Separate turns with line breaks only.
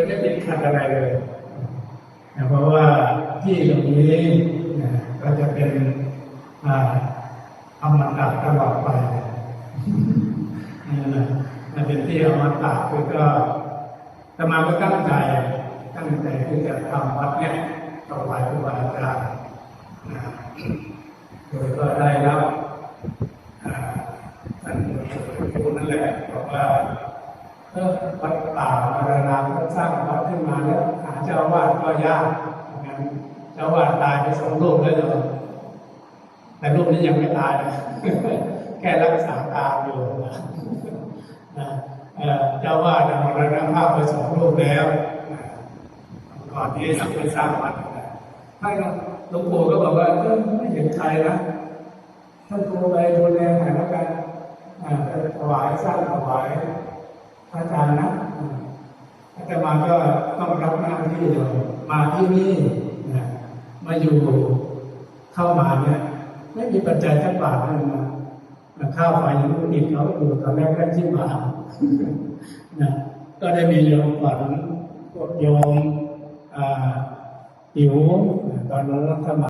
ยไม่ติดขัดอะไรเลยนะเพราะว่าที่ตรงนี้นะก็จะเป็นอ่าอมตะตลอดไปนี่นะมันเป็นที่อมตะคือก็ธรรมาก็ตั้งใจตั้งใจที่จะทำวัดเนี่ยต่อไปครูบาอาจารย์โดยก็ได้รับท่านผู้นั่นแหละบอกว่า เออวัดป่ามรณาก็สร้างวัดขึ้นมาแล้วหาเจ้าวาดก็ยากงั้นเจ้าวาดตายไปสองรูปแล้วเลยแต่รูปนี้ยังไม่ตายนะแค่รักษาตามอยู่นะเจ้าวาดน่ะมรณภาพไปสองรูปแล้วก่อนที่จะไปสร้างวัดนะท่านหลวงปู่ก็บอกว่าไม่เห็นใครนะท่านครูไปดูแลหน่อยแล้วกันถวายสร้างถวาย แต่มาก็ต้องรับหน้าที่เรามาที่นี่นะมาอยู่เข้ามาเนี่ย ไม่มีปัจจัยสักบาทเลยนะนะข้าวไฟยังไม่มีเขาอยู่ตอนแรกแค่ที่บาทนะก็ได้มีโยมฝันโยมอ่าอิ๋วตอนนั้นรับสมั